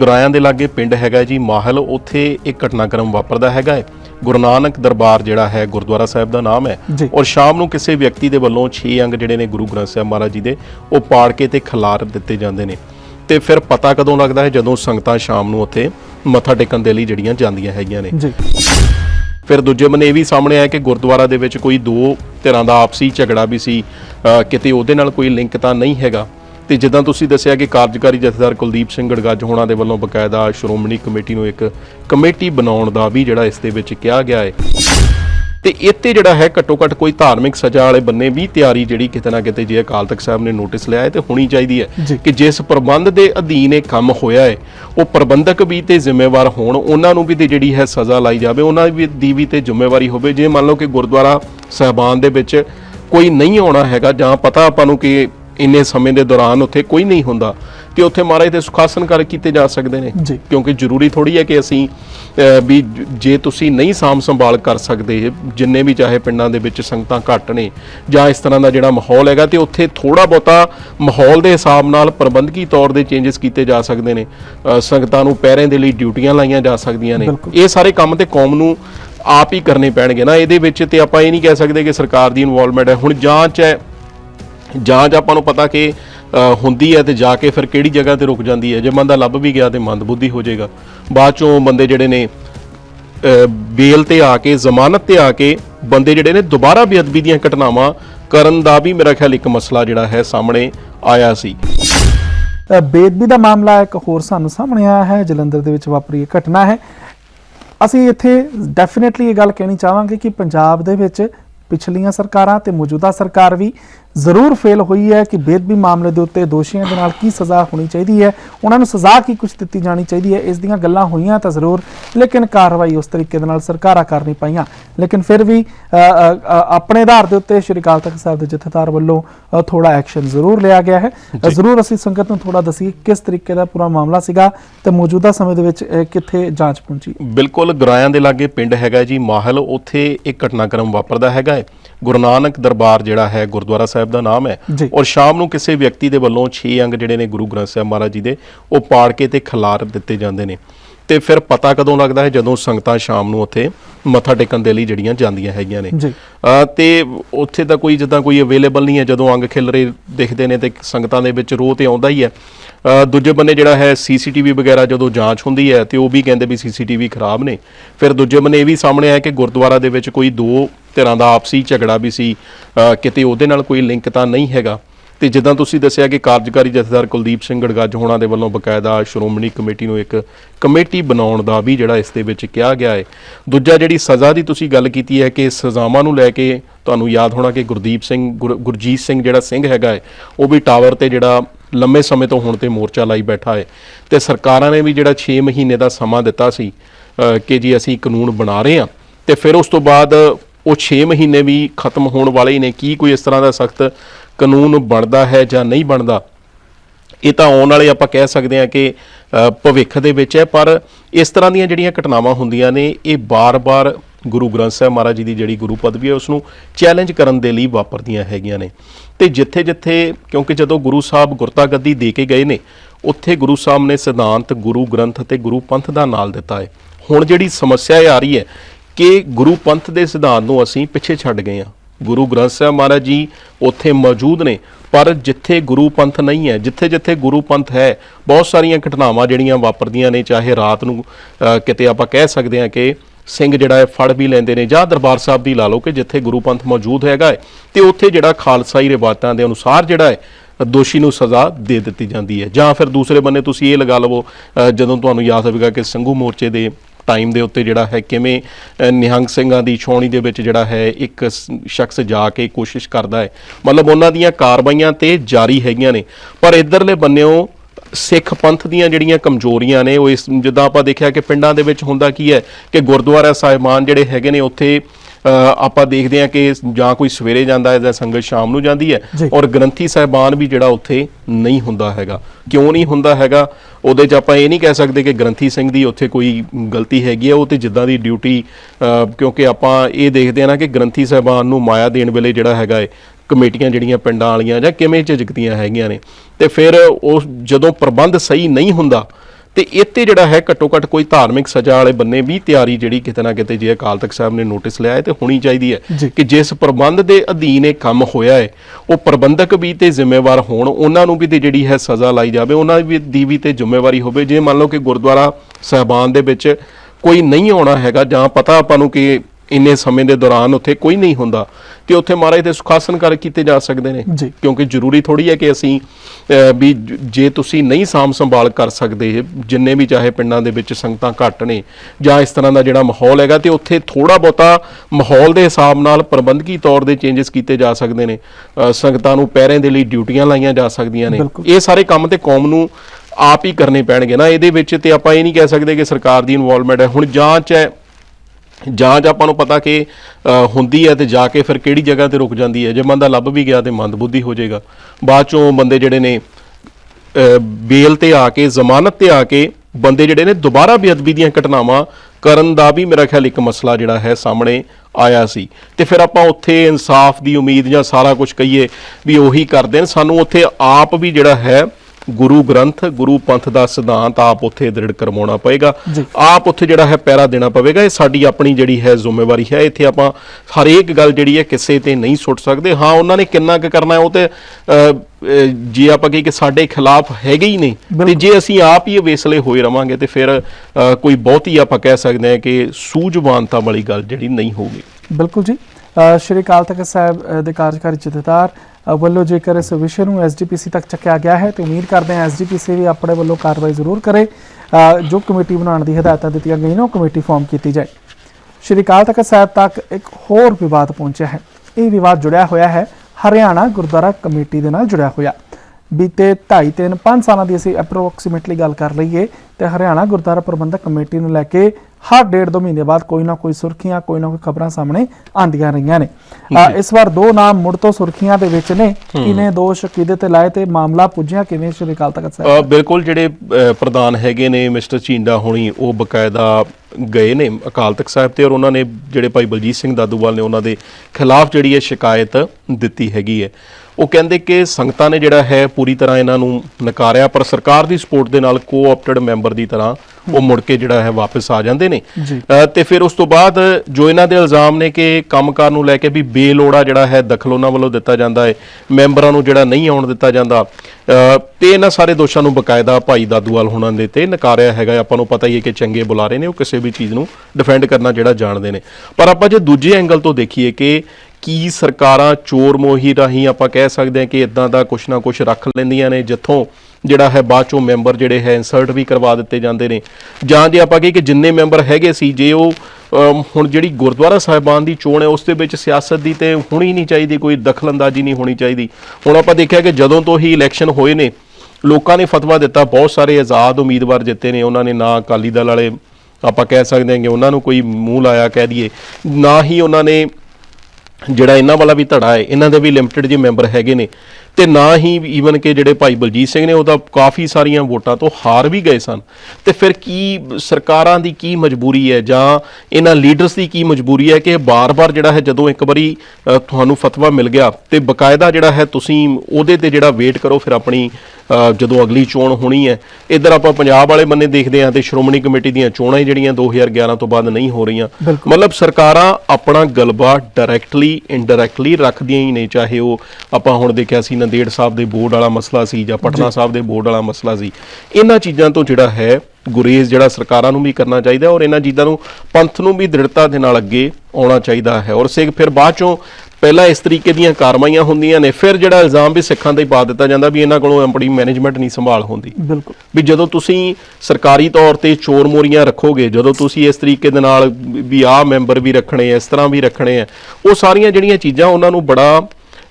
ਗੁਰਾਇਆਂ ਦੇ ਲਾਗੇ ਪਿੰਡ ਹੈਗਾ ਜੀ ਮਾਹਲ ਉੱਥੇ ਇੱਕ ਘਟਨਾਕ੍ਰਮ ਵਾਪਰਦਾ ਹੈਗਾ ਹੈ। ਗੁਰੂ ਨਾਨਕ ਦਰਬਾਰ ਜਿਹੜਾ ਹੈ ਗੁਰਦੁਆਰਾ ਸਾਹਿਬ ਦਾ ਨਾਮ ਹੈ। ਔਰ ਸ਼ਾਮ ਨੂੰ ਕਿਸੇ ਵਿਅਕਤੀ ਦੇ ਵੱਲੋਂ 6 ਅੰਗ ਜਿਹੜੇ ਨੇ ਗੁਰੂ ਗ੍ਰੰਥ ਸਾਹਿਬ ਮਹਾਰਾਜ ਜੀ ਦੇ ਉਹ ਪਾੜ ਕੇ ਤੇ ਖਿਲਾਰ ਦਿੱਤੇ ਜਾਂਦੇ ਨੇ। ਤੇ ਫਿਰ ਪਤਾ ਕਦੋਂ ਲੱਗਦਾ ਹੈ? ਜਦੋਂ ਸੰਗਤਾਂ ਸ਼ਾਮ ਨੂੰ ਉੱਥੇ ਮੱਥਾ ਟੇਕਣ ਦੇ ਲਈ ਜਿਹੜੀਆਂ ਜਾਂਦੀਆਂ ਹੈਗੀਆਂ ਨੇ। ਫਿਰ ਦੂਜੇ ਬੰਨੇ ਇਹ ਵੀ ਸਾਹਮਣੇ ਆਇਆ ਕਿ ਗੁਰਦੁਆਰਾ ਦੇ ਵਿੱਚ ਕੋਈ ਦੋ ਧਿਰਾਂ ਦਾ ਆਪਸੀ ਝਗੜਾ ਵੀ ਸੀ। ਕਿਤੇ ਉਹਦੇ ਨਾਲ ਕੋਈ ਲਿੰਕ ਤਾਂ ਨਹੀਂ ਹੈਗਾ। ਤੇ ਜਿੱਦਾਂ ਤੁਸੀਂ ਦੱਸਿਆ ਕਿ ਕਾਰਜਕਾਰੀ ਜਥੇਦਾਰ ਕੁਲਦੀਪ ਸਿੰਘ ਗੜਗੱਜ ਹੋਣਾ ਦੇ ਵੱਲੋਂ ਬਕਾਇਦਾ ਸ਼੍ਰੋਮਣੀ ਕਮੇਟੀ ਨੂੰ ਇੱਕ ਕਮੇਟੀ ਬਣਾਉਣ ਦਾ ਵੀ ਜਿਹੜਾ ਇਸ ਦੇ ਵਿੱਚ ਕਿਹਾ ਗਿਆ ਹੈ ਤੇ ਇੱਥੇ ਜਿਹੜਾ ਹੈ ਘੱਟੋ ਘੱਟ ਕੋਈ ਧਾਰਮਿਕ ਸਜ਼ਾ ਵਾਲੇ ਬੰਨੇ ਵੀ ਤਿਆਰੀ ਜਿਹੜੀ ਕਿਤੇ ਨਾ ਕਿਤੇ ਜੇ ਅਕਾਲ ਤਖਤ ਸਾਹਿਬ ਨੇ ਨੋਟਿਸ ਲਿਆ ਹੈ ਤੇ ਹੋਣੀ ਚਾਹੀਦੀ ਹੈ। ਕਿ ਜਿਸ ਪ੍ਰਬੰਧ ਦੇ ਅਧੀਨ ਇਹ ਕੰਮ ਹੋਇਆ ਹੈ ਉਹ ਪ੍ਰਬੰਧਕ ਵੀ ਤੇ ਜ਼ਿੰਮੇਵਾਰ ਹੋਣ ਉਹਨਾਂ ਨੂੰ ਵੀ ਤੇ ਜਿਹੜੀ ਹੈ ਸਜ਼ਾ ਲਾਈ ਜਾਵੇ ਉਹਨਾਂ ਵੀ ਦੀ ਵੀ ਤੇ ਜ਼ਿੰਮੇਵਾਰੀ ਹੋਵੇ ਜੇ ਮੰਨ ਲਓ ਕਿ ਗੁਰਦੁਆਰਾ ਸਹਿਬਾਨ ਦੇ ਵਿੱਚ ਕੋਈ ਨਹੀਂ ਆਉਣਾ ਹੈਗਾ ਜਾਂ ਪਤਾ ਆਪਾਂ ਨੂੰ ਕਿ ਇੰਨੇ ਸਮੇਂ ਦੇ ਦੌਰਾਨ ਉੱਥੇ ਕੋਈ ਨਹੀਂ ਹੁੰਦਾ ਤੇ ਉੱਥੇ ਮਹਾਰਾਜ ਦੇ ਸੁਖਾਸਨ ਕਰ ਕੀਤੇ ਜਾ ਸਕਦੇ ਨੇ। ਜੀ। ਕਿਉਂਕਿ ਜ਼ਰੂਰੀ ਥੋੜੀ ਹੈ ਕਿ ਅਸੀਂ ਅਹ, ਵੀ ਜ- ਜੇ ਤੁਸੀਂ ਨਹੀਂ ਸਾਂਭ ਸੰਭਾਲ ਕਰ ਸਕਦੇ ਜਿੰਨੇ ਵੀ ਚਾਹੇ ਪਿੰਡਾਂ ਦੇ ਵਿੱਚ ਸੰਗਤਾਂ ਘੱਟ ਨੇ ਜਾਂ ਇਸ ਤਰ੍ਹਾਂ ਦਾ ਜਿਹੜਾ ਮਾਹੌਲ ਹੈਗਾ ਤੇ ਉੱਥੇ ਥੋੜਾ ਬਹੁਤਾ ਮਾਹੌਲ ਦੇ ਹਿਸਾਬ ਨਾਲ ਪ੍ਰਬੰਧਕੀ ਤੌਰ ਦੇ ਚੇਂਜਸ ਕੀਤੇ ਜਾ ਸਕਦੇ ਨੇ। ਅਹ, ਸੰਗਤਾਂ ਨੂੰ ਪਹਿਰੇ ਦੇ ਲਈ ਡਿਊਟੀਆਂ ਲਾਈਆਂ ਜਾ ਸਕਦੀਆਂ ਨੇ। ਬਿਲਕੁਲ। ਇਹ ਸਾਰੇ ਕੰਮ ਤੇ ਕੌਮ ਨੂੰ ਆਪ ਹੀ ਕਰਨੇ ਪੈਣਗੇ ਨਾ। ਇਹਦੇ ਵਿੱਚ ਤੇ ਆਪਾਂ ਇਹ ਨਹੀਂ ਕਹਿ ਸਕਦੇ ਕਿ ਸਰਕਾਰ ਦੀ ਇਨਵੋਲਵਮੈਂਟ ਹੈ। ਹੁਣ ਜਾਂਚ ਹੈ ਜਾਂਚ ਆਪਾਂ ਨੂੰ ਪਤਾ ਕਿ ਹੁੰਦੀ ਹੈ ਤੇ ਜਾ ਕੇ ਫਿਰ ਕਿਹੜੀ ਜਗ੍ਹਾ ਤੇ ਰੁਕ ਜਾਂਦੀ ਹੈ। ਜੇ ਬੰਦਾ ਲੱਭ ਵੀ ਗਿਆ ਤੇ ਮੰਦਬੁੱਧੀ ਹੋ ਜਾਏਗਾ। ਬਾਅਦ ਚੋਂ ਬੰਦੇ ਜਿਹੜੇ ਨੇ ਬੇਲ ਤੇ ਆ ਕੇ ਜ਼ਮਾਨਤ ਤੇ ਆ ਕੇ ਬੰਦੇ ਜਿਹੜੇ ਨੇ ਦੁਬਾਰਾ ਬੇਅਦਬੀ ਦੀਆਂ ਘਟਨਾਵਾਂ ਕਰਨ ਦਾ ਵੀ ਮੇਰਾ ਖਿਆਲ ਇੱਕ ਮਸਲਾ ਜਿਹੜਾ ਹੈ ਸਾਹਮਣੇ ਆਇਆ ਸੀ। ਅ, ਬੇਦਬੀ ਦਾ ਮਾਮਲਾ ਇੱਕ ਹੋਰ ਸਾਨੂੰ ਸਾਹਮਣੇ ਆਇਆ ਹੈ। ਜਲੰਧਰ ਦੇ ਵਿੱਚ ਵਾਪਰੀ ਇਹ ਘਟਨਾ ਹੈ। ਅਸੀਂ ਇੱਥੇ ਡੈਫੀਨਿਟਲੀ ਇਹ ਗੱਲ ਕਹਿਣੀ ਚਾਹਾਂਗੇ ਕਿ ਪੰਜਾਬ ਦੇ ਵਿੱਚ ਪਿਛਲੀਆਂ ਸਰਕਾਰਾਂ ਤੇ ਮੌਜੂਦਾ ਸਰਕਾਰ ਵੀ ਜ਼ਰੂਰ ਫੇਲ ਹੋਈ ਹੈ ਕਿ ਬੇਦਬੀ ਮਾਮਲੇ ਦੇ ਉੱਤੇ ਦੋਸ਼ੀਆਂ ਦੇ ਨਾਲ ਕੀ ਸਜ਼ਾ ਹੋਣੀ ਚਾਹੀਦੀ ਹੈ, ਉਹਨਾਂ ਨੂੰ ਸਜ਼ਾ ਕੀ ਕੁਝ ਦਿੱਤੀ ਜਾਣੀ ਚਾਹੀਦੀ ਹੈ, ਇਸ ਦੀਆਂ ਗੱਲਾਂ ਹੋਈਆਂ ਤਾਂ ਜ਼ਰੂਰ ਲੇਕਿਨ ਕਾਰਵਾਈ ਉਸ ਤਰੀਕੇ ਦੇ ਨਾਲ ਸਰਕਾਰਾਂ ਕਰ ਨਹੀਂ ਪਾਈਆਂ। ਲੇਕਿਨ ਫਿਰ ਵੀ ਆਪਣੇ ਆਧਾਰ ਦੇ ਉੱਤੇ ਸ਼੍ਰੀ ਅਕਾਲ ਤਖਤ ਸਾਹਿਬ ਦੇ ਜਥੇਦਾਰ ਵੱਲੋਂ ਥੋੜਾ ਐਕਸ਼ਨ ਜ਼ਰੂਰ ਲਿਆ ਗਿਆ ਹੈ। ਜ਼ਰੂਰ ਅਸੀਂ ਸੰਗਤ ਨੂੰ ਥੋੜਾ ਦਸੀਏ ਕਿਸ ਤਰੀਕੇ ਦਾ ਪੂਰਾ ਮਾਮਲਾ ਸੀਗਾ ਤੇ ਮੌਜੂਦਾ ਸਮੇਂ ਦੇ ਵਿੱਚ ਕਿੱਥੇ ਜਾਂਚ ਪਹੁੰਚੀ। ਬਿਲਕੁਲ ਗੁਰਾਇਆਂ ਦੇ ਲਾਗੇ ਪਿੰਡ ਹੈਗਾ ਜੀ ਮਾਹਲ ਉੱਥੇ ਇੱਕ ਘਟਨਾਕ੍ਰਮ ਵਾਪਰਦਾ ਹੈਗਾ ਹੈ। ਗੁਰੂ ਨਾਨਕ ਦਰਬਾਰ ਜਿਹੜਾ ਹੈ ਗੁਰਦੁਆਰਾ ਸਾਹਿਬ ਦਾ ਨਾਮ ਹੈ। ਔਰ ਸ਼ਾਮ ਨੂੰ ਕਿਸੇ ਵਿਅਕਤੀ ਦੇ ਵੱਲੋਂ 6 ਅੰਗ ਜਿਹੜੇ ਨੇ ਗੁਰੂ ਗ੍ਰੰਥ ਸਾਹਿਬ ਮਹਾਰਾਜ ਜੀ ਦੇ ਉਹ ਪਾੜ ਕੇ ਤੇ ਖਿਲਾਰ ਦਿੱਤੇ ਜਾਂਦੇ ਨੇ। ਤੇ ਫਿਰ ਪਤਾ ਕਦੋਂ ਲੱਗਦਾ ਹੈ ਜਦੋਂ ਸੰਗਤਾਂ ਸ਼ਾਮ ਨੂੰ ਉੱਥੇ ਮੱਥਾ ਟੇਕਣ ਦੇ ਲਈ ਜਿਹੜੀਆਂ ਜਾਂਦੀਆਂ ਹੈਗੀਆਂ ਨੇ? ਜੀ। ਤੇ ਉੱਥੇ ਤਾਂ ਕੋਈ ਜਿੱਦਾਂ ਕੋਈ ਅਵੇਲੇਬਲ ਨਹੀਂ ਹੈ ਜਦੋਂ ਅੰਗ ਖਿਲਰੇ ਦਿਖਦੇ ਨੇ ਤੇ ਸੰਗਤਾਂ ਦੇ ਵਿੱਚ ਰੋਹ ਤੇ ਆਉਂਦਾ ਹੀ ਹੈ। ਦੂਜੇ ਬੰਨੇ ਜਿਹੜਾ ਹੈ ਸੀਸੀਟੀਵੀ ਵਗੈਰਾ ਜਦੋਂ ਜਾਂਚ ਹੁੰਦੀ ਹੈ ਤੇ ਉਹ ਵੀ ਕਹਿੰਦੇ ਵੀ ਸੀਸੀਟੀਵੀ ਖਰਾਬ ਨੇ। ਫਿਰ ਦੂਜੇ ਬੰਨੇ ਇਹ ਵੀ ਸਾਹਮਣੇ ਆਇਆ ਕਿ ਗੁਰਦੁਆਰਾ ਦੇ ਵਿੱਚ ਕੋਈ ਦੋ ਧਿਰਾਂ ਦਾ ਆਪਸੀ ਝਗੜਾ ਵੀ ਸੀ। ਕਿਤੇ ਉਹਦੇ ਨਾਲ ਕੋਈ ਲਿੰਕ ਤਾਂ ਨਹੀਂ ਹੈਗਾ। ਤੇ ਜਿੱਦਾਂ ਤੁਸੀਂ ਦੱਸਿਆ ਕਿ ਕਾਰਜਕਾਰੀ ਜਥੇਦਾਰ ਕੁਲਦੀਪ ਸਿੰਘ ਗੜਗੱਜ ਹੋਣਾ ਦੇ ਵੱਲੋਂ ਬਕਾਇਦਾ ਸ਼੍ਰੋਮਣੀ ਕਮੇਟੀ ਨੂੰ ਇੱਕ ਕਮੇਟੀ ਬਣਾਉਣ ਦਾ ਵੀ ਜਿਹੜਾ ਇਸ ਦੇ ਵਿੱਚ ਕਿਹਾ ਗਿਆ ਹੈ। ਦੂਜਾ ਜਿਹੜੀ ਸਜ਼ਾ ਦੀ ਤੁਸੀਂ ਗੱਲ ਕੀਤੀ ਹੈ ਕਿ ਸਜ਼ਾਵਾਂ ਨੂੰ ਲੈ ਕੇ ਤੁਹਾਨੂੰ ਯਾਦ ਹੋਣਾ ਕਿ ਗੁਰਦੀਪ ਸਿੰਘ, ਗੁਰ- ਗੁਰਜੀਤ ਸਿੰਘ ਜਿਹੜਾ ਸਿੰਘ ਹੈਗਾ ਹੈ, ਉਹ ਵੀ ਟਾਵਰ ਤੇ ਜਿਹੜਾ ਲੰਮੇ ਸਮੇਂ ਤੋਂ ਹੁਣ ਤੇ ਮੋਰਚਾ ਲਾਈ ਬੈਠਾ ਹੈ। ਤੇ ਸਰਕਾਰਾਂ ਨੇ ਵੀ ਜਿਹੜਾ 6 ਮਹੀਨੇ ਦਾ ਸਮਾਂ ਦਿੱਤਾ ਸੀ ਕਿ ਜੀ ਅਸੀਂ ਕਾਨੂੰਨ ਬਣਾ ਰਹੇ ਹਾਂ। ਤੇ ਫਿਰ ਉਸ ਤੋਂ ਬਾਅਦ ਉਹ 6 ਮਹੀਨੇ ਵੀ ਖਤਮ ਹੋਣ ਵਾਲੇ ਹੀ ਨੇ। ਕੀ ਕੋਈ ਇਸ ਤਰ੍ਹਾਂ ਦਾ ਸਖਤ ਕਾਨੂੰਨ ਬਣਦਾ ਹੈ ਜਾਂ ਨਹੀਂ ਬਣਦਾ, ਇਹ ਤਾਂ ਆਉਣ ਵਾਲੇ ਆਪਾਂ ਕਹਿ ਸਕਦੇ ਹਾਂ ਕਿ ਭਵਿੱਖ ਦੇ ਵਿੱਚ ਹੈ, ਪਰ ਇਸ ਤਰ੍ਹਾਂ ਦੀਆਂ ਜਿਹੜੀਆਂ ਘਟਨਾਵਾਂ ਹੁੰਦੀਆਂ ਨੇ, ਇਹ ਬਾਰ-ਬਾਰ ਗੁਰੂ ਗ੍ਰੰਥ ਸਾਹਿਬ ਮਹਾਰਾਜ ਜੀ ਦੀ ਜਿਹੜੀ ਗੁਰੂ ਪਦਵੀ ਹੈ, ਉਸ ਨੂੰ ਚੈਲੰਜ ਕਰਨ ਦੇ ਲਈ ਵਾਪਰਦੀਆਂ ਹੈਗੀਆਂ ਨੇ। ਤੇ ਜਿੱਥੇ-ਜਿੱਥੇ, ਕਿਉਂਕਿ ਜਦੋਂ ਗੁਰੂ ਸਾਹਿਬ ਗੁਰਤਾ ਗੱਦੀ ਦੇ ਕੇ ਗਏ ਨੇ, ਉੱਥੇ ਗੁਰੂ ਸਾਹਿਬ ਨੇ ਸਿਧਾਂਤ, ਗੁਰੂ ਗ੍ਰੰਥ ਤੇ ਗੁਰੂ ਪੰਥ ਦਾ ਨਾਲ ਦਿੱਤਾ ਹੈ। ਹੁਣ ਜਿਹੜੀ ਸਮੱਸਿਆ ਇਹ ਆ ਰਹੀ ਹੈ ਕਿ ਗੁਰੂ ਪੰਥ ਦੇ ਸਿਧਾਂਤ ਨੂੰ ਅਸੀਂ ਪਿੱਛੇ ਛੱਡ ਗਏ ਹਾਂ। ਗੁਰੂ ਗ੍ਰੰਥ ਸਾਹਿਬ ਮਹਾਰਾਜ ਜੀ ਉੱਥੇ ਮੌਜੂਦ ਨੇ। ਪਰ ਜਿੱਥੇ ਗੁਰੂ ਪੰਥ ਨਹੀਂ ਹੈ, ਜਿੱਥੇ ਜਿੱਥੇ ਗੁਰੂ ਪੰਥ ਹੈ, ਬਹੁਤ ਸਾਰੀਆਂ ਘਟਨਾਵਾਂ ਜਿਹੜੀਆਂ ਵਾਪਰਦੀਆਂ ਨੇ, ਚਾਹੇ ਰਾਤ ਨੂੰ ਕਿਤੇ ਆਪਾਂ ਕਹਿ ਸਕਦੇ ਹਾਂ ਕਿ ਸਿੰਘ ਜਿਹੜਾ ਹੈ, ਫੜ ਵੀ ਲੈਂਦੇ ਨੇ ਜਾਂ ਦਰਬਾਰ ਸਾਹਿਬ ਦੀ ਲਾ ਲਓ ਕਿ ਜਿੱਥੇ ਗੁਰੂ ਪੰਥ ਮੌਜੂਦ ਹੈਗਾ ਹੈ, ਤੇ ਉੱਥੇ ਜਿਹੜਾ ਖਾਲਸਾਈ ਰਿਵਾਇਤਾਂ ਦੇ ਅਨੁਸਾਰ ਜਿਹੜਾ ਹੈ, ਦੋਸ਼ੀ ਨੂੰ ਸਜ਼ਾ ਦੇ ਦਿੱਤੀ ਜਾਂਦੀ ਹੈ। ਜਾਂ ਫਿਰ ਦੂਸਰੇ ਬੰਨੇ ਤੁਸੀਂ ਇਹ ਲਗਾ ਲਵੋ ਜਦੋਂ ਤੁਹਾਨੂੰ ਯਾਦ ਹੋਵੇਗਾ ਕਿ ਸੰਘੂ ਮੋਰਚੇ ਦੇ ਟਾਈਮ ਦੇ ਉੱਤੇ ਜਿਹੜਾ ਹੈ ਕਿਵੇਂ ਨਿਹੰਗ ਸਿੰਘਾਂ ਦੀ ਛਾਉਣੀ ਦੇ ਵਿੱਚ ਜਿਹੜਾ ਹੈ ਇੱਕ ਸ਼ਖਸ ਜਾ ਕੇ ਕੋਸ਼ਿਸ਼ ਕਰਦਾ ਹੈ। ਮਤਲਬ ਉਹਨਾਂ ਦੀਆਂ ਕਾਰਵਾਈਆਂ ਤੇ ਜਾਰੀ ਹੈਗੀਆਂ ਨੇ। ਪਰ ਇਧਰਲੇ ਬੰਨਿਓ, ਸਿੱਖ ਪੰਥ ਦੀਆਂ ਜਿਹੜੀਆਂ ਕਮਜ਼ੋਰੀਆਂ ਨੇ, ਉਹ ਇਸ, ਜਿੱਦਾਂ ਆਪਾਂ ਦੇਖਿਆ ਕਿ ਪਿੰਡਾਂ ਦੇ ਵਿੱਚ ਹੁੰਦਾ ਕੀ ਹੈ ਕਿ ਗੁਰਦੁਆਰਾ ਸਾਹਿਬਾਨ ਜਿਹੜੇ ਹੈਗੇ ਨੇ, ਉੱਥੇ ਆਪਾਂ ਦੇਖਦੇ ਹਾਂ ਕਿ ਜਾਂ ਕੋਈ ਸਵੇਰੇ ਜਾਂਦਾ ਹੈ ਜਾਂ ਸੰਗਤ ਸ਼ਾਮ ਨੂੰ ਜਾਂਦੀ ਹੈ। ਔਰ ਗ੍ਰੰਥੀ ਸਾਹਿਬਾਨ ਵੀ ਜਿਹੜਾ ਉੱਥੇ ਨਹੀਂ ਹੁੰਦਾ ਹੈਗਾ। ਕਿਉਂ ਨਹੀਂ ਹੁੰਦਾ ਹੈਗਾ? ਉਹਦੇ 'ਚ ਆਪਾਂ ਇਹ ਨਹੀਂ ਕਹਿ ਸਕਦੇ ਕਿ ਗ੍ਰੰਥੀ ਸਿੰਘ ਦੀ ਉੱਥੇ ਕੋਈ ਗਲਤੀ ਹੈਗੀ ਹੈ ਉਹ ਤੇ ਜਿੱਦਾਂ ਦੀ ਡਿਊਟੀ ਕਿਉਂਕਿ ਆਪਾਂ ਇਹ ਦੇਖਦੇ ਹਾਂ ਨਾ ਕਿ ਗ੍ਰੰਥੀ ਸਾਹਿਬਾਨ ਨੂੰ ਮਾਇਆ ਦੇਣ ਵੇਲੇ ਜਿਹੜਾ ਹੈਗਾ ਹੈ ਕਮੇਟੀਆਂ ਜਿਹੜੀਆਂ ਪਿੰਡਾਂ ਵਾਲੀਆਂ ਜਾਂ ਕਿਵੇਂ ਝਿਜਕਦੀਆਂ ਹੈਗੀਆਂ ਨੇ। ਤੇ ਫਿਰ ਉਹ ਜਦੋਂ ਪ੍ਰਬੰਧ ਸਹੀ ਨਹੀਂ ਹੁੰਦਾ ਤੇ ਇੱਥੇ ਜਿਹੜਾ ਹੈ ਘੱਟੋ ਘੱਟ ਕੋਈ ਧਾਰਮਿਕ ਸਜ਼ਾ ਵਾਲੇ ਬੰਨੇ ਵੀ ਤਿਆਰੀ ਜਿਹੜੀ ਕਿਤੇ ਨਾ ਕਿਤੇ ਜੇ ਅਕਾਲ ਤਖਤ ਸਾਹਿਬ ਨੇ ਨੋਟਿਸ ਲਿਆ ਹੈ ਤੇ ਹੋਣੀ ਚਾਹੀਦੀ ਹੈ। ਕਿ ਜਿਸ ਪ੍ਰਬੰਧ ਦੇ ਅਧੀਨ ਇਹ ਕੰਮ ਹੋਇਆ ਹੈ ਉਹ ਪ੍ਰਬੰਧਕ ਵੀ ਤੇ ਜ਼ਿੰਮੇਵਾਰ ਹੋਣ ਉਹਨਾਂ ਨੂੰ ਵੀ ਤੇ ਜਿਹੜੀ ਹੈ ਸਜ਼ਾ ਲਾਈ ਜਾਵੇ ਉਹਨਾਂ ਵੀ ਦੀ ਵੀ ਤੇ ਜ਼ਿੰਮੇਵਾਰੀ ਹੋਵੇ ਜੇ ਮੰਨ ਲਓ ਕਿ ਗੁਰਦੁਆਰਾ ਸਹਿਬਾਨ ਦੇ ਵਿੱਚ ਕੋਈ ਨਹੀਂ ਆਉਣਾ ਹੈਗਾ ਜਾਂ ਪਤਾ ਆਪਾਂ ਨੂੰ ਕਿ ਇੰਨੇ ਸਮੇਂ ਦੇ ਦੌਰਾਨ ਉੱਥੇ ਕੋਈ ਨਹੀਂ ਹੁੰਦਾ। ਤੇ ਉੱਥੇ ਮਹਾਰਾਜ ਦੇ ਸੁਖਾਸਨ ਕਰ ਕੀਤੇ ਜਾ ਸਕਦੇ ਨੇ। ਕਿਉਂਕਿ ਜ਼ਰੂਰੀ ਥੋੜੀ ਹੈ ਕਿ ਅਸੀਂ ਵੀ ਜ- ਤੁਸੀਂ ਨਹੀਂ ਸਾਂਭ ਸੰਭਾਲ ਕਰ ਸਕਦੇ ਜਿੰਨੇ ਵੀ ਚਾਹੇ ਪਿੰਡਾਂ ਦੇ ਵਿੱਚ ਸੰਗਤਾਂ ਘੱਟ ਨੇ ਜਾਂ ਇਸ ਤਰ੍ਹਾਂ ਦਾ ਜਿਹੜਾ ਮਾਹੌਲ ਹੈਗਾ ਤੇ ਉੱਥੇ ਥੋੜਾ ਬਹੁਤਾ ਮਾਹੌਲ ਦੇ ਹਿਸਾਬ ਨਾਲ ਪ੍ਰਬੰਧਕੀ ਤੌਰ ਦੇ ਚੇਂਜਸ ਕੀਤੇ ਜਾ ਸਕਦੇ ਨੇ। ਸੰਗਤਾਂ ਨੂੰ ਪਹਿਰੇ ਦੇ ਲਈ ਡਿਊਟੀਆਂ ਲਾਈਆਂ ਜਾ ਸਕਦੀਆਂ ਨੇ। ਇਹ ਸਾਰੇ ਕੰਮ ਤੇ ਕੌਮ ਨੂੰ ਆਪ ਹੀ ਕਰਨੇ ਪੈਣਗੇ ਨਾ। ਇਹਦੇ ਵਿੱਚ ਤੇ ਆਪਾਂ ਇਹ ਨਹੀਂ ਕਹਿ ਸਕਦੇ ਕਿ ਸਰਕਾਰ ਦੀ ਇਨਵੋਲਵਮੈਂਟ ਹੈ। ਹੁਣ ਜਾਂਚ ਹੈ ਜਾਂਚ ਆਪਾਂ ਨੂੰ ਪਤਾ ਕਿ ਹੁੰਦੀ ਹੈ ਤੇ ਜਾ ਕੇ ਫਿਰ ਕਿਹੜੀ ਜਗ੍ਹਾ ਤੇ ਰੁਕ ਜਾਂਦੀ ਹੈ। ਜੇ ਬੰਦਾ ਲੱਭ ਵੀ ਗਿਆ ਤੇ ਮੰਦਬੁੱਧੀ ਹੋ ਜਾਏਗਾ। ਬਾਅਦ ਚੋਂ ਬੰਦੇ ਜਿਹੜੇ ਨੇ ਬੇਲ ਤੇ ਆ ਕੇ, ਜ਼ਮਾਨਤ ਤੇ ਆ ਕੇ ਬੰਦੇ ਜਿਹੜੇ ਨੇ ਦੁਬਾਰਾ ਬੇਅਦਬੀ ਦੀਆਂ ਘਟਨਾਵਾਂ ਕਰਨ ਦਾ ਵੀ ਮੇਰਾ ਖਿਆਲ ਇੱਕ ਮਸਲਾ ਜਿਹੜਾ ਹੈ ਸਾਹਮਣੇ ਆਇਆ ਸੀ। ਤੇ ਫਿਰ ਆਪਾਂ ਉੱਥੇ ਇਨਸਾਫ ਦੀ ਉਮੀਦ ਜਾਂ ਸਾਰਾ ਕੁਝ ਕਹੀਏ ਵੀ ਉਹੀ ਕਰਦੇ ਨੇ। ਸਾਨੂੰ ਉੱਥੇ ਆਪ ਵੀ ਜਿਹੜਾ ਹੈ ਗੁਰੂ ਗ੍ਰੰਥ ਗੁਰੂ ਪੰਥ ਦਾ ਸਿਧਾਂਤ ਆਪ ਉੱਥੇ ਦ੍ਰਿੜ ਕਰਵਾਉਣਾ ਪਏਗਾ। ਆਪ ਉੱਥੇ ਜਿਹੜਾ ਹੈ ਪੈਰਾ ਦੇਣਾ ਪਵੇਗਾ। ਇਹ ਸਾਡੀ ਆਪਣੀ ਜਿਹੜੀ ਹੈ ਜ਼ਿੰਮੇਵਾਰੀ ਹੈ। ਇੱਥੇ ਆਪਾਂ ਹਰੇਕ ਗੱਲ ਜਿਹੜੀ ਹੈ ਕਿਸੇ ਤੇ ਨਹੀਂ ਸੁੱਟ ਸਕਦੇ। ਹਾਂ ਉਹਨਾਂ ਨੇ ਕਿੰਨਾ ਕੁ ਕਰਨਾ ਹੈ ਉਹ ਤੇ ਜੇ ਆਪਾਂ ਕਹੀਏ ਕਿ ਸਾਡੇ ਖਿਲਾਫ ਹੈਗੇ ਹੀ ਨਹੀਂ ਤੇ। ਜੇ ਅਸੀਂ ਆਪ ਹੀ ਵੇਸਲੇ ਹੋਏ ਰਵਾਂਗੇ ਤੇ ਫਿਰ ਕੋਈ ਬਹੁਤੀ ਆਪਾਂ ਕਹਿ ਸਕਦੇ ਹਾਂ ਕਿ ਸੂਝਵਾਨਤਾ ਵਾਲੀ ਗੱਲ ਜਿਹੜੀ ਨਹੀਂ ਹੋਊਗੀ। ਬਿਲਕੁਲ ਜੀ। ਸ਼੍ਰੀ ਅਕਾਲ ਤਖਤ ਸਾਹਿਬ ਦੇ ਕਾਰਜਕਾਰੀ ਜਥੇਦਾਰ ਵੱਲੋਂ ਜੇਕਰ ਇਸ ਵਿਸ਼ੇ ਨੂੰ ਐਸਜੀਪੀਸੀ ਤੱਕ ਚੱਕਿਆ ਗਿਆ ਹੈ, ਤੇ ਉਮੀਦ ਕਰਦੇ ਹਾਂ ਐਸਜੀਪੀਸੀ ਵੀ ਆਪਣੇ ਵੱਲੋਂ ਕਾਰਵਾਈ ਜ਼ਰੂਰ ਕਰੇ ਜੋ ਕਮੇਟੀ ਬਣਾਉਣ ਦੀ ਹਦਾਇਤਾਂ ਦਿੱਤੀਆਂ ਗਈਆਂ ਨੇ, ਉਹ ਕਮੇਟੀ ਫਾਰਮ ਕੀਤੀ ਜਾਏ। ਸ਼੍ਰੀ ਅਕਾਲ ਤਖਤ ਸਾਹਿਬ ਤੱਕ ਇੱਕ ਹੋਰ ਵਿਵਾਦ ਪਹੁੰਚਿਆ ਹੈ। ਇਹ ਵਿਵਾਦ ਜੁੜਿਆ ਹੋਇਆ ਹੈ, ਹਰਿਆਣਾ ਗੁਰਦੁਆਰਾ ਕਮੇਟੀ ਦੇ ਨਾਲ ਜੁੜਿਆ ਹੋਇਆ। ਬੀਤੇ 2.5 3 5 ਸਾਲਾਂ ਦੀ ਅਸੀਂ ਅਪਰੋਕਸੀਮੇਟਲੀ ਗੱਲ ਕਰ ਲਈਏ, ਤੇ ਹਰਿਆਣਾ ਗੁਰਦੁਆਰਾ ਪ੍ਰਬੰਧਕ ਕਮੇਟੀ ਨੂੰ ਲੈ ਕੇ ਹਰ ਡੇਢ ਦੋ ਮਹੀਨੇ ਬਾਅਦ ਕੋਈ ਨਾ ਕੋਈ ਸੁਰਖੀਆਂ ਕੋਈ ਨਾ ਕੋਈ ਖਬਰਾਂ ਸਾਹਮਣੇ ਆਂਦੀਆਂ ਰਹੀਆਂ ਨੇ। ਇਸ ਵਾਰ ਦੋ ਨਾਮ ਮੁੜ ਤੋਂ ਸੁਰਖੀਆਂ ਦੇ ਵਿੱਚ ਨੇ। ਕਿਨੇ ਦੋਸ਼ ਕਿਹਦੇ ਤੇ ਲਾਏ ਤੇ ਮਾਮਲਾ ਪੁੱਜਿਆ ਕਿਵੇਂ ਸ਼੍ਰੀ ਅਕਾਲ ਤਖਤ ਸਾਹਿਬ? ਬਿਲਕੁਲ ਜਿਹੜੇ ਪ੍ਰਧਾਨ ਹੈਗੇ ਨੇ ਮਿਸਟਰ ਚੀਂਡਾ ਹੋਣੀ ਉਹ ਬਕਾਇਦਾ ਗਏ ਨੇ ਅਕਾਲ ਤਖਤ ਸਾਹਿਬ ਤੇ ਔਰ ਉਹਨਾਂ ਨੇ ਜਿਹੜੇ ਭਾਈ ਬਲਜੀਤ ਸਿੰਘ ਦਾਦੂਵਾਲ ਨੇ ਉਹਨਾਂ ਦੇ ਖਿਲਾਫ ਜਿਹੜੀ ਹੈ ਸ਼ਿਕਾਇਤ ਦਿੱਤੀ ਹੈਗੀ ਹੈ। ਉਹ ਕਹਿੰਦੇ ਕਿ ਸੰਗਤਾਂ ਨੇ ਜਿਹੜਾ ਹੈ ਪੂਰੀ ਤਰ੍ਹਾਂ ਇਹਨਾਂ ਨੂੰ ਨਕਾਰਿਆ ਪਰ ਸਰਕਾਰ ਦੀ ਸਪੋਰਟ ਦੇ ਨਾਲ ਕੋਆਪਟਡ ਮੈਂਬਰ ਦੀ ਤਰ੍ਹਾਂ ਉਹ ਮੁੜ ਕੇ ਜਿਹੜਾ ਹੈ ਵਾਪਸ ਆ ਜਾਂਦੇ ਨੇ। ਤੇ ਫਿਰ ਉਸ ਤੋਂ ਬਾਅਦ ਜੋ ਇਹਨਾਂ ਦੇ ਇਲਜ਼ਾਮ ਨੇ ਕਿ ਕੰਮਕਾਰ ਨੂੰ ਲੈ ਕੇ ਵੀ ਬੇਲੋੜਾ ਜਿਹੜਾ ਹੈ ਦਖਲ ਉਹਨਾਂ ਵੱਲੋਂ ਦਿੱਤਾ ਜਾਂਦਾ ਹੈ ਮੈਂਬਰਾਂ ਨੂੰ ਜਿਹੜਾ ਨਹੀਂ ਆਉਣ ਦਿੱਤਾ ਜਾਂਦਾ। ਤੇ ਇਹਨਾਂ ਸਾਰੇ ਦੋਸ਼ਾਂ ਨੂੰ ਬਕਾਇਦਾ ਭਾਈ ਦਾਦੂਵਾਲ ਹੋਣਾ ਦੇ ਤੇ ਨਕਾਰਿਆ ਹੈਗਾ ਆਪਾਂ ਨੂੰ ਪਤਾ ਹੀ ਹੈ ਕਿ ਚੰਗੇ ਬੁਲਾਰੇ ਨੇ ਉਹ ਕਿਸੇ ਵੀ ਚੀਜ਼ ਨੂੰ ਡਿਫੈਂਡ ਕਰਨਾ ਜਿਹੜਾ ਜਾਣਦੇ ਨੇ। ਪਰ ਆਪਾਂ ਜੇ ਦੂਜੇ ਐਂਗਲ ਤੋਂ ਦੇਖੀਏ ਕਿ ਕੀ ਸਰਕਾਰਾਂ ਚੋਰ ਮੋਹੀ ਰਾਹੀਂ ਆਪਾਂ ਕਹਿ ਸਕਦੇ ਹਾਂ ਕਿ ਇਦਾਂ ਦਾ ਕੁਛ ਨਾ ਕੁਛ ਰੱਖ ਲੈਂਦੀਆਂ ਨੇ, ਜਿੱਥੋਂ ਜਿਹੜਾ ਹੈ ਬਾਅਦ ਚੋਂ ਮੈਂਬਰ ਜਿਹੜੇ ਹੈ ਇਨਸਰਟ ਵੀ ਕਰਵਾ ਦਿੱਤੇ ਜਾਂਦੇ ਨੇ। ਜਾਂ ਜੇ ਆਪਾਂ ਕਹੀਏ ਕਿ ਜਿੰਨੇ ਮੈਂਬਰ ਹੈਗੇ ਸੀ, ਜੇ ਉਹ ਹੁਣ ਜਿਹੜੀ ਗੁਰਦੁਆਰਾ ਸਾਹਿਬਾਨ ਦੀ ਚੋਣ ਹੈ, ਉਸ ਦੇ ਵਿੱਚ ਸਿਆਸਤ ਦੀ ਤੇ ਹੋਣੀ ਨਹੀਂ ਚਾਹੀਦੀ, ਕੋਈ ਦਖਲਅੰਦਾਜ਼ੀ ਨਹੀਂ ਹੋਣੀ ਚਾਹੀਦੀ। ਹੁਣ ਆਪਾਂ ਦੇਖਿਆ ਕਿ ਜਦੋਂ ਤੋਂ ਹੀ ਇਲੈਕਸ਼ਨ ਹੋਏ ਨੇ, ਲੋਕਾਂ ਨੇ ਫਤਵਾ ਦਿੱਤਾ, ਬਹੁਤ ਸਾਰੇ ਆਜ਼ਾਦ ਉਮੀਦਵਾਰ ਜਿੱਤੇ ਨੇ, ਉਹਨਾਂ ਨੇ ਨਾ ਅਕਾਲੀ ਦਲ ਵਾਲੇ ਆਪਾਂ ਕਹਿ ਸਕਦੇ ਹਾਂ ਕਿ ਉਹਨਾਂ ਨੂੰ ਕੋਈ ਮੂੰਹ ਲਾਇਆ ਕਹਿ ਦਈਏ, ਨਾ ਹੀ ਉਹਨਾਂ ਨੇ ਜਿਹੜਾ ਇਹਨਾਂ ਵਾਲਾ ਵੀ ਧੜਾ ਹੈ ਇਹਨਾਂ ਦੇ ਵੀ ਲਿਮਟਿਡ ਜੇ ਮੈਂਬਰ ਹੈਗੇ ਨੇ ਤੇ ਨਾ ਹੀ ਈਵਨ ਕਿ ਜਿਹੜੇ ਭਾਈ ਬਲਜੀਤ ਸਿੰਘ ਨੇ ਉਹ ਤਾਂ ਕਾਫੀ ਸਾਰੀਆਂ ਵੋਟਾਂ ਤੋਂ ਹਾਰ ਵੀ ਗਏ ਸਨ। ਤੇ ਫਿਰ ਕੀ ਸਰਕਾਰਾਂ ਦੀ ਕੀ ਮਜਬੂਰੀ ਹੈ ਜਾਂ ਇਹਨਾਂ ਲੀਡਰਸ ਦੀ ਕੀ ਮਜਬੂਰੀ ਹੈ ਕਿ ਬਾਰ-ਬਾਰ ਜਿਹੜਾ ਹੈ ਜਦੋਂ ਇੱਕ ਵਾਰੀ ਤੁਹਾਨੂੰ ਫਤਵਾ ਮਿਲ ਗਿਆ ਤੇ ਬਕਾਇਦਾ ਜਿਹੜਾ ਹੈ ਤੁਸੀਂ ਉਹਦੇ ਤੇ ਜਿਹੜਾ ਵੇਟ ਕਰੋ ਫਿਰ ਆਪਣੀ ਜਦੋਂ ਅਗਲੀ ਚੋਣ ਹੋਣੀ ਹੈ। ਇਧਰ ਆਪਾਂ ਪੰਜਾਬ ਵਾਲੇ ਬੰਨੇ ਦੇਖਦੇ ਹਾਂ ਤੇ ਸ਼੍ਰੋਮਣੀ ਕਮੇਟੀ ਦੀਆਂ ਚੋਣਾਂ ਹੀ ਜਿਹੜੀਆਂ 2011 ਤੋਂ ਬਾਅਦ ਨਹੀਂ ਹੋ ਰਹੀਆਂ। ਮਤਲਬ ਸਰਕਾਰਾਂ ਆਪਣਾ ਗਲਬਾ ਡਾਇਰੈਕਟਲੀ ਇਨਡਾਇਰੈਕਟਲੀ ਰੱਖਦੀਆਂ ਹੀ ਨੇ ਚਾਹੇ ਉਹ ਆਪਾਂ ਹੁਣ ਦੇਖਿਆ ਸੀ ਨੰਦੇੜ ਸਾਹਿਬ ਦੇ ਬੋਰਡ ਵਾਲਾ ਮਸਲਾ ਸੀ ਜਾਂ ਪਟਨਾ ਸਾਹਿਬ ਦੇ ਬੋਰਡ ਵਾਲਾ ਮਸਲਾ ਸੀ ਇਹਨਾਂ ਚੀਜ਼ਾਂ ਤੋਂ ਜਿਹੜਾ ਹੈ ਗੁਰੇਜ਼ ਜਿਹੜਾ ਸਰਕਾਰਾਂ ਨੂੰ ਵੀ ਕਰਨਾ ਚਾਹੀਦਾ ਔਰ ਇਹਨਾਂ ਚੀਜ਼ਾਂ ਨੂੰ ਪੰਥ ਨੂੰ ਵੀ ਦ੍ਰਿੜਤਾ ਦੇ ਨਾਲ ਅੱਗੇ ਆਉਣਾ ਚਾਹੀਦਾ ਹੈ। ਔਰ ਸਿੱਖ ਫਿਰ ਬਾਅਦ ਚੋਂ ਪਹਿਲਾਂ ਇਸ ਤਰੀਕੇ ਦੀਆਂ ਕਾਰਵਾਈਆਂ ਹੁੰਦੀਆਂ ਨੇ ਫਿਰ ਜਿਹੜਾ ਇਲਜ਼ਾਮ ਵੀ ਸਿੱਖਾਂ ਤੇ ਪਾ ਦਿੱਤਾ ਜਾਂਦਾ ਵੀ ਇਹਨਾਂ ਕੋਲੋਂ ਆਪਣੀ ਮੈਨੇਜਮੈਂਟ ਨਹੀਂ ਸੰਭਾਲ ਹੁੰਦੀ। ਬਿਲਕੁਲ। ਵੀ ਜਦੋਂ ਤੁਸੀਂ ਸਰਕਾਰੀ ਤੌਰ ਤੇ ਚੋਰ ਮੋਰੀਆਂ ਰੱਖੋਗੇ ਜਦੋਂ ਤੁਸੀਂ ਇਸ ਤਰੀਕੇ ਦੇ ਨਾਲ ਵੀ ਆਹ ਮੈਂਬਰ ਵੀ ਰੱਖਣੇ ਆ ਇਸ ਤਰ੍ਹਾਂ ਵੀ ਰੱਖਣੇ ਆ ਉਹ ਸਾਰੀਆਂ ਜਿਹੜੀਆਂ ਚੀਜ਼ਾਂ ਉਹਨਾਂ ਨੂੰ ਬੜਾ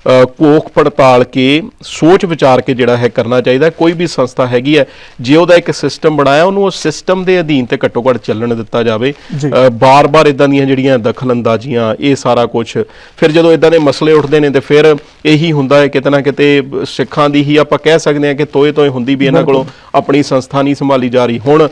ਕੋਖ ਪੜਤਾਲ ਕੇ ਸੋਚ ਵਿਚਾਰ ਕੇ ਜਿਹੜਾ ਹੈ ਕਰਨਾ ਚਾਹੀਦਾ। ਕੋਈ ਵੀ ਸੰਸਥਾ ਹੈਗੀ ਹੈ ਜੇ ਉਹਦਾ ਇੱਕ ਸਿਸਟਮ ਬਣਾਇਆ ਉਹਨੂੰ ਉਸ ਸਿਸਟਮ ਦੇ ਅਧੀਨ ਤੇ ਘੱਟੋ ਘੱਟ ਚੱਲਣ ਦਿੱਤਾ ਜਾਵੇ। ਬਾਰ-ਬਾਰ ਇਦਾਂ ਦੀਆਂ ਜਿਹੜੀਆਂ ਦਖਲਅੰਦਾਜ਼ੀਆਂ ਇਹ ਸਾਰਾ ਕੁਝ ਫਿਰ ਜਦੋਂ ਇਦਾਂ ਦੇ ਮਸਲੇ ਉੱਠਦੇ ਨੇ ਤੇ ਫਿਰ ਇਹੀ ਹੁੰਦਾ ਹੈ ਕਿਤੇ ਨਾ ਕਿਤੇ ਸਿੱਖਾਂ ਦੀ ਹੀ ਆਪਾਂ ਕਹਿ ਸਕਦੇ ਹਾਂ ਕਿ ਤੋਏ ਤੋਏ ਹੁੰਦੀ ਵੀ ਇਹਨਾਂ ਕੋਲੋਂ ਆਪਣੀ ਸੰਸਥਾ ਨਹੀਂ ਸੰਭਾਲੀ ਜਾ ਰਹੀ। ਹੁਣ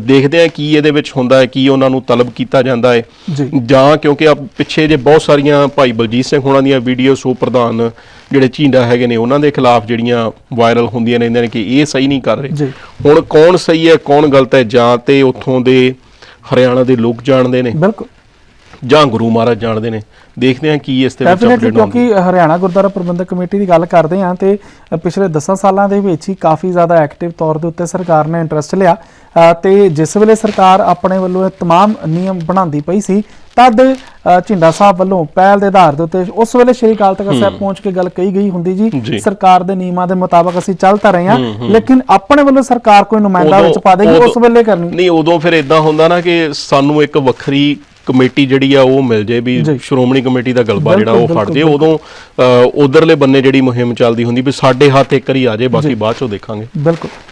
ਦੇਖਦੇ ਹਾਂ ਕੀ ਇਹਦੇ ਵਿੱਚ ਹੁੰਦਾ ਹੈ ਕੀ ਉਹਨਾਂ ਨੂੰ ਤਲਬ ਕੀਤਾ ਜਾਂਦਾ ਹੈ। ਜੀ। ਜਾਂ ਕਿਉਂਕਿ ਆ ਪਿੱਛੇ ਜੇ ਬਹੁਤ ਸਾਰੀਆਂ ਭਾਈ ਬਲਜੀਤ ਸਿੰਘ ਹੋਣਾ ਦੀਆਂ ਵੀਡੀਓ ਸੋ ਪ੍ਰਧਾਨ ਜਿਹੜੇ ਝੀਂਡਾ ਹੈਗੇ ਨੇ ਉਹਨਾਂ ਦੇ ਖਿਲਾਫ ਜਿਹੜੀਆਂ ਵਾਇਰਲ ਹੁੰਦੀਆਂ ਰਹਿੰਦੀਆਂ ਨੇ ਕਿ ਇਹ ਸਹੀ ਨਹੀਂ ਕਰ। ਰਹੇ। ਹੁਣ ਕੌਣ ਸਹੀ ਹੈ ਕੌਣ ਗਲਤ ਹੈ ਜਾਂ ਤੇ ਉੱਥੋਂ ਦੇ ਹਰਿਆਣਾ ਦੇ ਲੋਕ ਜਾਣਦੇ ਨੇ? ਬਿਲਕੁਲ। ਜਾਂ ਗੁਰੂ ਮਹਾਰਾਜ ਜਾਣਦੇ ਨੇ ਦੇਖਦੇ ਹਾਂ ਕੀ ਇਸ ਦੇ ਵਿੱਚ ਡੈਫੀਨਿਟਲੀ update ਆਉਂਦੀ ਹੈ। ਕਿਉਂਕਿ ਹਰਿਆਣਾ ਗੁਰਦੁਆਰਾ ਪ੍ਰਬੰਧਕ ਕਮੇਟੀ ਦੀ ਗੱਲ ਕਰਦੇ ਹਾਂ ਤੇ ਅ, ਪਿਛਲੇ 10 ਸਾਲਾਂ ਦੇ ਵਿੱਚ ਹੀ ਕਾਫੀ ਜ਼ਿਆਦਾ ਐਕਟਿਵ ਤੌਰ ਦੇ ਉੱਤੇ ਸਰਕਾਰ ਨੇ ਇੰਟਰਸਟ ਲਿਆ ਅ, ਤੇ ਜਿਸ ਵੇਲੇ ਸਰਕਾਰ ਆਪਣੇ ਵੱਲੋਂ ਇਹ तमाम ਨਿਯਮ ਬਣਾਉਂਦੀ ਪਈ ਸੀ ਤਦ ਅ, ਝਿੰਡਾ ਸਾਹਿਬ ਵੱਲੋਂ ਪਹਿਲ ਦੇ ਆਧਾਰ ਦੇ ਉੱਤੇ ਉਸ ਵੇਲੇ ਸ਼੍ਰੀ ਅਕਾਲ ਤਖਤ ਸਾਹਿਬ ਪਹੁੰਚ ਕੇ ਗੱਲ ਕਹੀ ਗਈ ਹੁੰਦੀ ਜੀ। ਜੀ ਸਰਕਾਰ ਦੇ ਨਿਯਮਾਂ ਦੇ ਮੁਤਾਬਕ ਅਸੀਂ ਚੱਲ ਤਾਂ ਰਹੇ ਹਾਂ ਲੇਕਿਨ ਆਪਣੇ ਵੱਲੋਂ ਸਰਕਾਰ ਕੋਈ ਨੁਮਾਇੰਦਾ ਉਦੋਂ- ਵਿੱਚ ਪਾ ਦੇਗੀ ਉਸ ਉਦੋਂ- ਵੇਲੇ ਕਰਨੀ ਨਹੀਂ ਉਦੋਂ ਫਿਰ ਇਦਾਂ ਹੁੰਦਾ ਨਾ ਕਿ ਸਾਨੂੰ ਇੱਕ ਵੱਖਰੀ ਕਮੇਟੀ ਜਿਹੜੀ ਆ ਉਹ ਮਿਲ ਜੇ ਵੀ। ਸ਼੍ਰੋਮਣੀ ਕਮੇਟੀ ਦਾ ਗਲਬਾ ਜਿਹੜਾ ਉਹ ਫੜ ਜੇ। ਉਦੋਂ ਉਧਰਲੇ ਬੰਨੇ ਜਿਹੜੀ ਮੁਹਿੰਮ ਚੱਲਦੀ ਹੁੰਦੀ ਵੀ ਸਾਡੇ ਹੱਥ ਇੱਕ ਵਾਰੀ ਆ ਜੇ ਬਾਕੀ ਬਾਅਦ ਚੋਂ ਦੇਖਾਂਗੇ। ਬਿਲਕੁਲ।